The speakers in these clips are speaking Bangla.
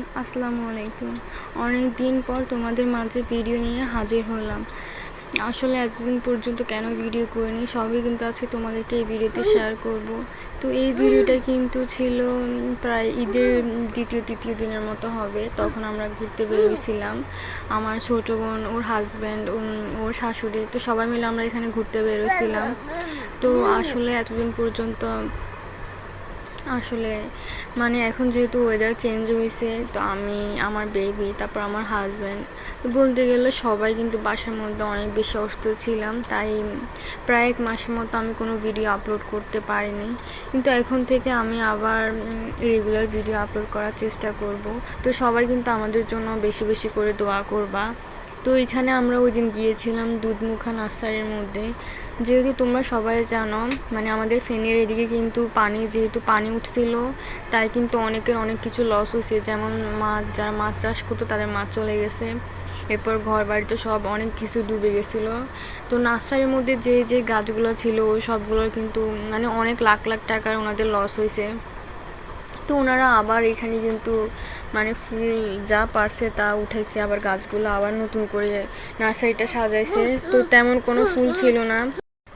এভরিওয়ান, আসসালামু আলাইকুম। অনেক দিন পর তোমাদের মাঝে ভিডিও নিয়ে হাজির হলাম। আসলে এতদিন পর্যন্ত কেন ভিডিও করিনি, সবই কিন্তু আজকে তোমাদেরকে এই ভিডিওতে শেয়ার করব। তো এই ভিডিওটা কিন্তু ছিল প্রায় ঈদের দ্বিতীয়, তৃতীয় দিনের মতো হবে, তখন আমরা ঘুরতে বেরিয়েছিলাম আমার ছোট বোন, ওর হাজব্যান্ড ওর শাশুড়ি, তো সবাই মিলে আমরা এখানে ঘুরতে বেরোছিলাম তো আসলে এতদিন পর্যন্ত আসলে মানে এখন যেহেতু ওয়েদার চেঞ্জ হয়েছে তো আমি, আমার বেবি তারপর আমার হাজব্যান্ড বলতে গেলে সবাই কিন্তু বাসার মধ্যে অনেক বেশি অসুস্থ ছিলাম, তাই প্রায় এক মাসের মতো আমি কোনো ভিডিও আপলোড করতে পারিনি। কিন্তু এখন থেকে আমি আবার রেগুলার ভিডিও আপলোড করার চেষ্টা করব। তো সবাই কিন্তু আমাদের জন্য বেশি বেশি করে দোয়া করবা। তো এখানে আমরা ওই দিন গিয়েছিলাম দুধমুখা নার্সারির মধ্যে। যেহেতু তোমরা সবাই জানো মানে আমাদের ফেনের এদিকে কিন্তু পানি, যেহেতু পানি উঠছিল, তাই কিন্তু অনেকের অনেক কিছু লস হয়েছে। যেমন মাছ যারা মাছ চাষ করতো, তাদের মাছ চলে গেছে। এরপর ঘর বাড়িতে সব অনেক কিছু ডুবে গেছিল। তো নার্সারির মধ্যে যে যে গাছগুলো ছিল, ওই সবগুলো কিন্তু মানে অনেক লাখ লাখ টাকার ওনাদের লস হয়েছে। তো ওনারা আবার এখানে কিন্তু মানে ফুল যা পারছে তা উঠাইছে, আবার গাছগুলো আবার নতুন করে নার্সারিটা সাজাইছে। তো তেমন কোনো ফুল ছিল না।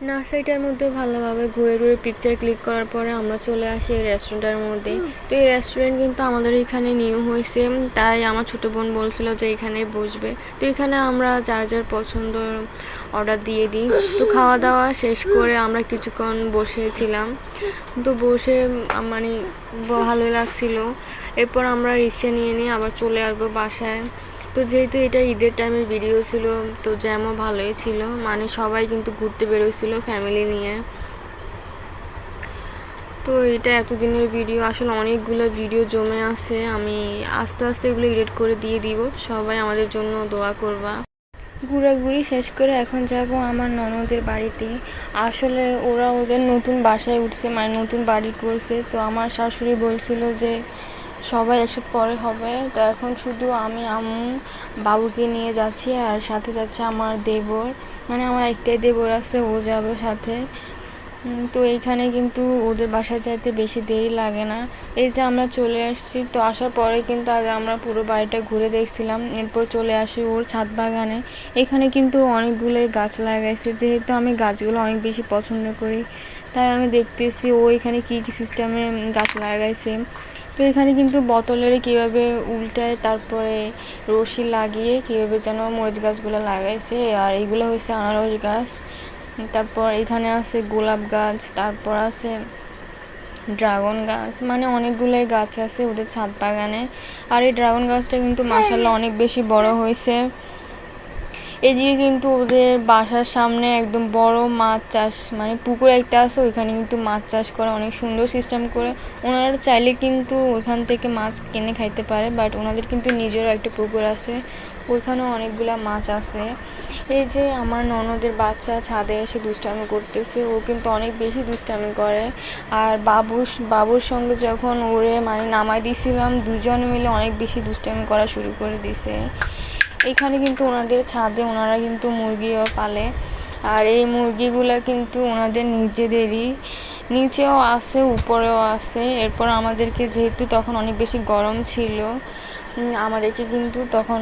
নার্সারিটার মধ্যে ভালোভাবে ঘুরে ঘুরে পিকচার ক্লিক করার পরে আমরা চলে আসি এই রেস্টুরেন্টের মধ্যে। তো এই রেস্টুরেন্ট কিন্তু আমাদের এখানে নিউ হয়েছে তাই আমার ছোটো বোন বলছিল যে এখানে বসবে। তো এখানে আমরা যার যার পছন্দ অর্ডার দিয়ে দিই। তো খাওয়া দাওয়া শেষ করে আমরা কিছুক্ষণ বসেছিলাম। তো বসে মানে ভালো লাগছিল। এরপর আমরা রিক্সা নিয়ে নিয়ে আবার চলে আসব বাসায়। তো যেহেতু এটা ঈদের টাইমের ভিডিও ছিল, তো জ্যামও ভালোই ছিল। মানে সবাই কিন্তু ঘুরতে বেরোছিল ফ্যামিলি নিয়ে। তো এটা এতদিনের ভিডিও আসলে অনেকগুলো ভিডিও জমে আছে। আমি আস্তে আস্তে এগুলো এডিট করে দিয়ে দিব। সবাই আমাদের জন্য দোয়া করবা। ঘোরাঘুরি শেষ করে এখন যাব আমার ননদের বাড়িতে। আসলে ওরা ওদের নতুন বাসায় উঠছে মানে নতুন বাড়ি করছে। তো আমার শাশুড়ি বলছিল যে সবাই একসাথে পরে হবে। তো এখন শুধু আমি, আম্মু, বাবুকে নিয়ে যাচ্ছি আর সাথে যাচ্ছে আমার দেবর। মানে আমার একটাই দেবর আছে, ও যাবে সাথে। তো এইখানে কিন্তু ওদের বাসায় যাইতে বেশি দেরি লাগে না। এই যে আমরা চলে আসছি, তো আসার পরে কিন্তু আগে আমরা পুরো বাড়িটা ঘুরে দেখছিলাম। এরপর চলে আসি ওর ছাদ বাগানে। এখানে কিন্তু অনেকগুলোই গাছ লাগাইছে। যেহেতু আমি গাছগুলো অনেক বেশি পছন্দ করি, তাই আমি দেখতেছি ও এখানে কী কী সিস্টেমে গাছ লাগাইছে। তো এখানে কিন্তু বোতলের কীভাবে উল্টায়, তারপরে রশি লাগিয়ে কীভাবে যেন মরিচ গাছগুলো লাগাইছে। আর এইগুলো হচ্ছে আনারস গাছ। তারপর এখানে আছে গোলাপ গাছ, তারপর আছে ড্রাগন গাছ। মানে অনেকগুলোই গাছ আছে ওদের ছাদ বাগানে। আর এই ড্রাগন গাছটা কিন্তু মাসাল্লাহ অনেক বেশি বড় হয়েছে এদিকে কিন্তু ওদের বাসার সামনে একদম বড় মাছ চাষ মানে পুকুর একটা আছে, ওইখানে কিন্তু মাছ চাষ করে অনেক সুন্দর সিস্টেম করে। ওনারা চাইলে কিন্তু ওইখান থেকে মাছ কিনে খাইতে পারে বাট ওনাদের কিন্তু নিজেরও একটা পুকুর আছে। ওইখানেও অনেকগুলা মাছ আছে। এই যে আমার ননদের বাচ্চা ছাদে এসে দুষ্টামি করতেছে, ও কিন্তু অনেক বেশি দুষ্টামি করে। আর বাবুর বাবুর সঙ্গে যখন ওরে মানে নামাই দিয়েছিলাম দুজন মিলে অনেক বেশি দুষ্টামি করা শুরু করে দিছে। এখানে কিন্তু ওনাদের ছাদে ওনারা কিন্তু মুরগিও পালে। আর এই মুরগিগুলো কিন্তু ওনাদের নিজেদেরই। নিচেও আছে, উপরেও আছে। এরপর আমাদেরকে যেহেতু তখন অনেক বেশি গরম ছিল আমাদেরকে কিন্তু তখন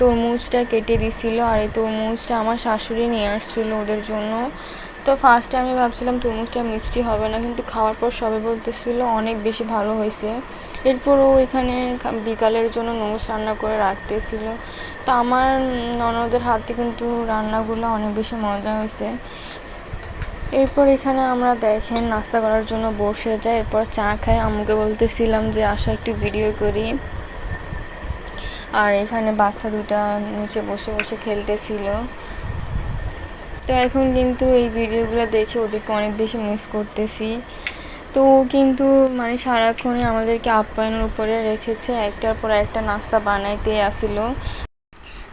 তরমুজটা কেটে দিছিল। আর এই তরমুজটা আমার শাশুড়ি নিয়ে আসছিল ওদের জন্য। তো ফার্স্টে আমি ভাবছিলাম তরমুজটা মিষ্টি হবে না, কিন্তু খাওয়ার পর সবাই বলতেছিল অনেক বেশি ভালো হয়েছে। এরপরও এখানে বিকালের জন্য নোস রান্না করে রাখতেছিল তো আমার ননদের হাতে কিন্তু রান্নাগুলো অনেক বেশি মজা হয়েছে। এরপর এখানে আমরা দেখেন নাস্তা করার জন্য বসে যাই এরপর চা খাই আম্মুকে বলতেছিলাম যে, আসা একটু ভিডিও করি। আর এখানে বাচ্চা দুটা নিচে বসে বসে খেলতেছিল। তো এখন কিন্তু এই ভিডিওগুলো দেখে ওদেরকে অনেক বেশি মিস করতেছি। তো ও কিন্তু মানে সারাক্ষণই আমাদেরকে আপ্যায়নের উপরে রেখেছে। একটার পর একটা নাস্তা বানাইতে আসিল।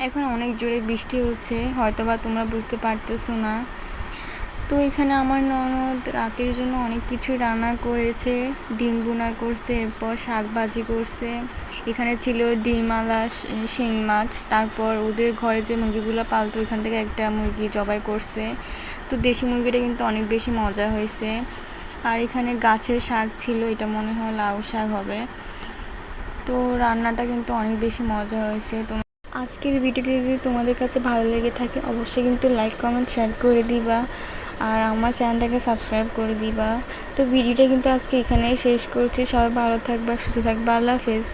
এখন অনেক জোরে বৃষ্টি হচ্ছে, হয়তোবা তোমরা বুঝতে পারতেছো না। তো এখানে আমার ননদ রাতের জন্য অনেক কিছু রান্না করেছে, ডিম বুনা করছে, এরপর শাক ভাজি করছে। এখানে ছিল ডিম আলা শিং মাছ, তারপর ওদের ঘরে যে মুরগিগুলো পালতো এখান থেকে একটা মুরগি জবাই করছে। তো দেশি মুরগিটা কিন্তু অনেক বেশি মজা হয়েছে। আর এখানে গাছের শাক ছিল, এটা মনে হয় লাউ শাক হবে। তো রান্নাটা কিন্তু অনেক বেশি মজা হয়েছে। তো আজকের ভিডিওটি যদি তোমাদের কাছে ভালো লেগে থাকে, অবশ্যই কিন্তু লাইক কমেন্ট শেয়ার করে দিবা। আর আমার চ্যানেলটাকে সাবস্ক্রাইব করে দিবা। তো ভিডিওটা কিন্তু আজকে এখানেই শেষ করছি। সবাই ভালো থাকবা, সুস্থ থাকবে। আল্লাহ হাফেজ।